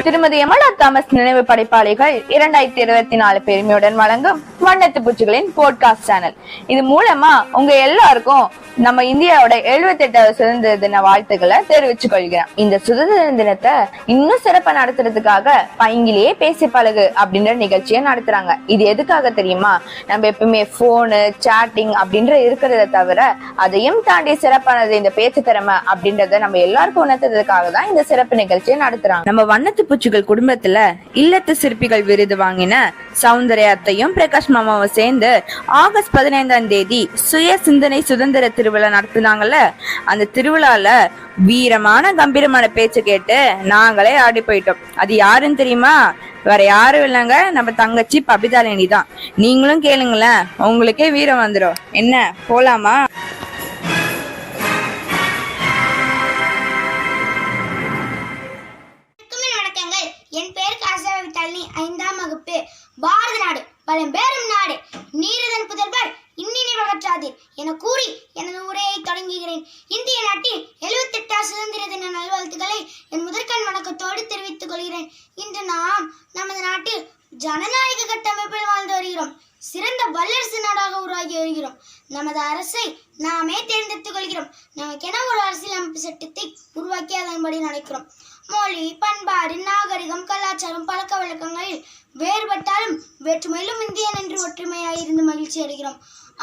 திருமதி எமலா தாமஸ் நினைவு படைப்பாளிகள் இரண்டாயிரத்தி இருபத்தி நாலு பெருமையுடன் வழங்கும் வண்ணத்து பூச்சிகளின் போட்காஸ்ட் சேனல் இது மூலமா உங்க எல்லாருக்கும் நம்ம இந்தியாவோட 78வது எட்டாவது சுதந்திர தின வாழ்த்துக்களை தெரிவிச்சுக் கொள்கிறேன் இந்த சுதந்திர தினத்தை இன்னும் சிறப்பா நடத்துறதுக்காக பைங்கிலேயே பேசி பழகு அப்படின்ற நிகழ்ச்சியை நடத்துறாங்க. இது எதுக்காக தெரியுமா? நம்ம எப்பவுமே போனு சாட்டிங் அப்படின்ற இருக்கிறத தவிர அதையும் தாண்டி சிறப்பானது இந்த பேச்சு திறமை அப்படின்றத நம்ம எல்லாருக்கும் உணர்த்துறதுக்காக தான் இந்த சிறப்பு நிகழ்ச்சியை நடத்துறாங்க. நம்ம வண்ணத்து பூச்சிகள் குடும்பத்துல இல்லத்து சிற்பிகள் விருது வாங்கின சௌந்தர்யாத்தையும் பிரகாஷ் மாமாவும் சேர்ந்து ஆகஸ்ட் பதினைந்தாம் தேதி சுய சிந்தனை சுதந்திர திருவிழா நடத்துனாங்கல்ல? அந்த திருவிழால வீரமான கம்பீரமான பேச்சு கேட்டு நாங்களே ஆடி போயிட்டோம். அது யாருன்னு தெரியுமா? வேற யாரும் இல்லைங்க. நம்ம தங்கச்சி பபிதாலினி தான். நீங்களும் கேளுங்களேன். உங்களுக்கே வீரம் வந்துடும் என்ன போலாமா? என் பெயர் காசாவி தள்ளி ஐந்தாம் வகுப்பு பாரத நாடு. பழம்பெரும் என கூறி எனது உரையை தொடங்குகிறேன். இந்திய நாட்டின் எழுபத்தெட்டாம் சுதந்திர தின நல்வாழ்த்துக்களை என் முதற்கண் வணக்கத்தோடு தெரிவித்துக் கொள்கிறேன். இன்று நாம் நமது நாட்டில் ஜனநாயக கட்டமைப்பில் வாழ்ந்து வருகிறோம். சிறந்த வல்லரசு நாடாக உருவாகி வருகிறோம். நமது அரசை நாமே தேர்ந்தெடுத்துக் கொள்கிறோம். நமக்கென ஒரு அரசியலமைப்பு சட்டத்தை உருவாக்கி அதன்படி நடக்கிறோம். மொழி பண்பாடு நாகரிகம் கலாச்சாரம் பழக்க வழக்கங்களில் வேறுபட்டாலும் வேற்றுமையிலும் இந்தியன் என்று ஒற்றுமையாயிருந்து மகிழ்ச்சி அடைகிறோம்.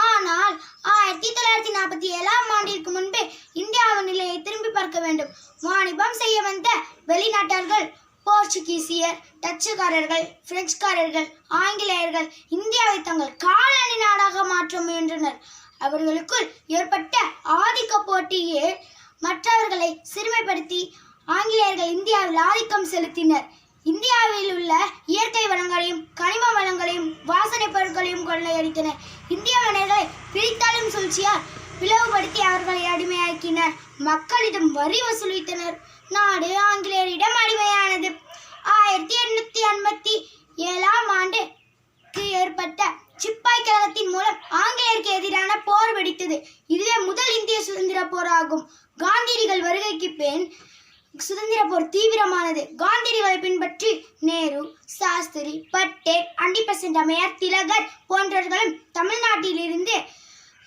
ஆனால் ஆயிரத்தி தொள்ளாயிரத்தி நாற்பத்தி ஏழாம் ஆண்டிற்கு முன்பே இந்தியாவின் நிலையை திரும்பி பார்க்க வேண்டும். வாணிபம் செய்ய வந்த வெளிநாட்டார்கள் போர்ச்சுகீசியர் டச்சுக்காரர்கள் பிரெஞ்சுக்காரர்கள் ஆங்கிலேயர்கள் இந்தியாவை தங்கள் காலனி நாடாக மாற்ற முயன்றனர். அவர்களுக்குள் ஏற்பட்ட ஆதிக்க போட்டியே மற்றவர்களை சிறுமைப்படுத்தி ஆங்கிலேயர்கள் இந்தியாவில் ஆதிக்கம் செலுத்தினர். இந்தியாவில் உள்ள இயற்கை வளங்களையும் கனிம வளங்களையும் வாசனை பொருட்களையும் கொள்ளையடித்தனர் இந்திய மன்னர்களை பிரித்தாளும் சூழ்ச்சியால் பிளவுபடுத்தி அவர்களை அடிமையாக்கினர் மக்களிடம் வரி வசூலித்தனர். நாடு ஆங்கிலேயரிடம் அடிமையானது. ஆயிரத்தி எண்ணூத்தி ஐம்பத்தி ஏழாம் ஆண்டுக்கு ஏற்பட்ட சிப்பாய் கழகத்தின் மூலம் ஆங்கிலேயருக்கு எதிரான போர் வெடித்தது. இதுவே முதல் இந்திய சுதந்திர போராகும். காந்தியடிகள் வருகைக்கு பின் சுதந்திர போர் தீவிரமானது. காந்தியடிகளை பின்பற்றி நேரு சாஸ்திரி பட்டேல் அண்டிபெசன்ட் அம்மையார் திலகர் போன்றவர்களும் தமிழ்நாட்டிலிருந்து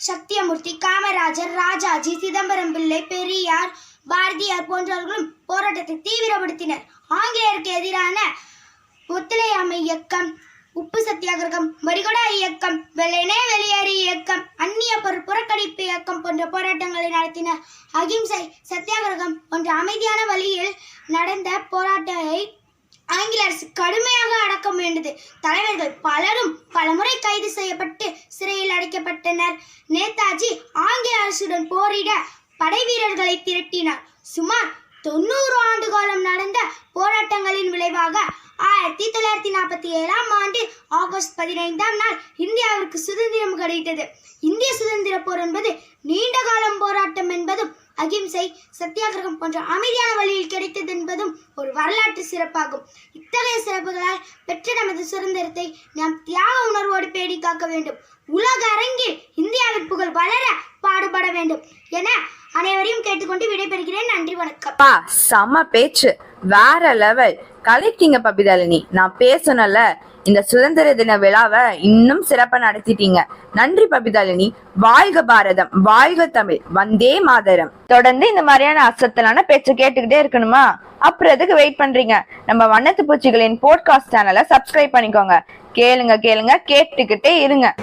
சத்தியமூர்த்தி காமராஜர் ராஜாஜி சிதம்பரம் பிள்ளை பெரியார் பாரதியார் போன்றவர்களும் போராட்டத்தை தீவிரப்படுத்தினர். ஆங்கிலேயருக்கு எதிரான ஒத்துழையாமை இயக்கம் உப்பு சத்தியாகிரகம் வரிகொடா இயக்கம் வெள்ளைனே வெளியேறு இயக்கம் அந்நிய பொருள் புறக்கணிப்பு இயக்கம் போன்ற போராட்டங்களை நடத்தினர். அகிம்சை சத்தியாகிரகம் போன்ற அமைதியான வழியில் நடந்த போராட்டத்தை ஆங்கில அரசு கடுமையாக அடக்க முயன்றது. தலைவர்கள் பலரும் பலமுறை கைது செய்யப்பட்டு சிறையில் அடைக்கப்பட்டனர். நேதாஜி ஆங்கில அரசுடன் போரிட படை வீரர்களை திரட்டினார். சுமார் தொண்ணூறு ஆண்டு காலம் நடந்த போராட்டங்களின் விளைவாக ஆயிரத்தி தொள்ளாயிரத்தி நாற்பத்தி ஏழாம் ஆண்டு ஆகஸ்ட் பதினைந்தாம் நாள் இந்தியாவிற்கு சுதந்திரம் கிடைத்தது. இந்திய சுதந்திர போர் என்பது நீண்ட காலம் போராட்டம் என்பதும் அகிம்சை சத்தியாகிரகம் போன்ற அமைதியான வழியில் கிடைத்தது என்பதும் ஒரு வரலாற்று சிறப்பாகும். இத்தகைய சிறப்புகளால் பெற்ற நமது சுதந்திரத்தை நாம் தியாக உணர்வோடு பேடி காக்க வேண்டும். உலக அரங்கில் இந்தியாவின் புகழ் வளர பாடுபட வேண்டும் என அனைவரையும் கேட்டுக்கொண்டு விடைபெறுகிறேன். நன்றி வணக்கம். பா செம பேச்சு. வேற லெவல் கலெக்டிங்க பபிதாலினி. நான் பேசணும்ல. இந்த சுதந்திர தின விழாவை இன்னும் சிறப்பா நடத்திட்டீங்க. நன்றி பபிதாலினி. வாழ்க பாரதம். வாழ்க தமிழ். வந்தே மாதரம். தொடர்ந்து இந்த மாதிரியான அசத்தலான பேச்சு கேட்டுக்கிட்டே இருக்கணுமா? அப்புறம் எதுக்கு வெயிட் பண்றீங்க? நம்ம வண்ணத்து பூச்சிகளின் போட்காஸ்ட் சேனலை சப்ஸ்கிரைப் பண்ணிக்கோங்க. கேளுங்க கேளுங்க. கேட்டுக்கிட்டே இருங்க.